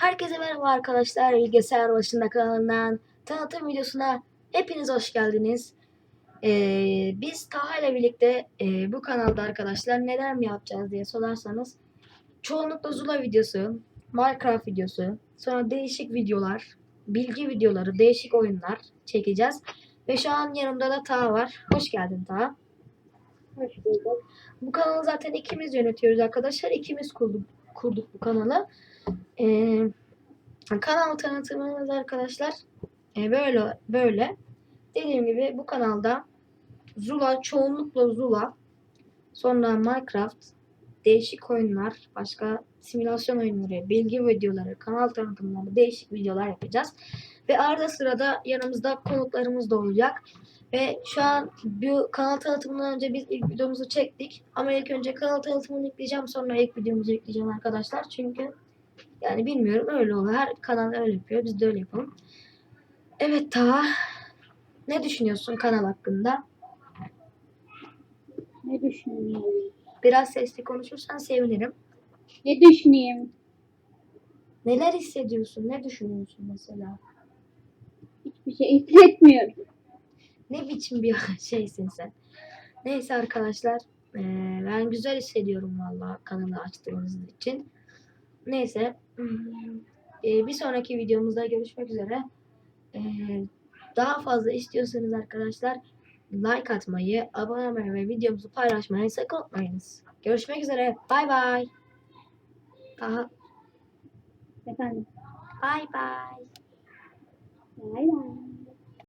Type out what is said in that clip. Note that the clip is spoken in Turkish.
Herkese merhaba arkadaşlar. Bilgisayar başında kanalından tanıtım videosuna hepiniz hoş geldiniz. Ee, biz Taha ile birlikte e, bu kanalda arkadaşlar neler mi yapacağız diye sorarsanız çoğunlukla Zula videosu, Minecraft videosu, sonra değişik videolar, bilgi videoları, değişik oyunlar çekeceğiz. Ve şu an yanımda da Taha var. Hoş geldin Taha. Hoş bulduk. Bu kanalı zaten ikimiz yönetiyoruz arkadaşlar. İkimiz kurduk, kurduk bu kanalı. Ee, kanal tanıtımımız arkadaşlar e, böyle böyle. Dediğim gibi bu kanalda Zula çoğunlukla Zula sonra Minecraft değişik oyunlar başka simülasyon oyunları bilgi videoları kanal tanıtımları değişik videolar yapacağız. Ve arada sırada yanımızda konuklarımız da olacak. Ve şu an bu kanal tanıtımından önce biz ilk videomuzu çektik. Ama ilk önce kanal tanıtımını yükleyeceğim sonra ilk videomuzu yükleyeceğim arkadaşlar. Çünkü yani bilmiyorum öyle oluyor. Her kanal öyle yapıyor. Biz de öyle yapalım. Evet Taha. Ne düşünüyorsun kanal hakkında? Ne düşüneyim? Biraz sesli konuşursan sevinirim. Ne düşüneyim? Neler hissediyorsun? Ne düşünüyorsun mesela? Hiçbir şey hissetmiyorum. Ne biçim bir şeysin sen? Neyse arkadaşlar. eee, ben güzel hissediyorum valla kanalı açtığınız için. Neyse. eee, bir sonraki videomuzda görüşmek üzere. Eee, daha fazla istiyorsanız arkadaşlar like atmayı, abone olmayı ve videomuzu paylaşmayı sakın unutmayınız. Görüşmek üzere. Bay bay. Daha Efendim. bay bay. Bay bay.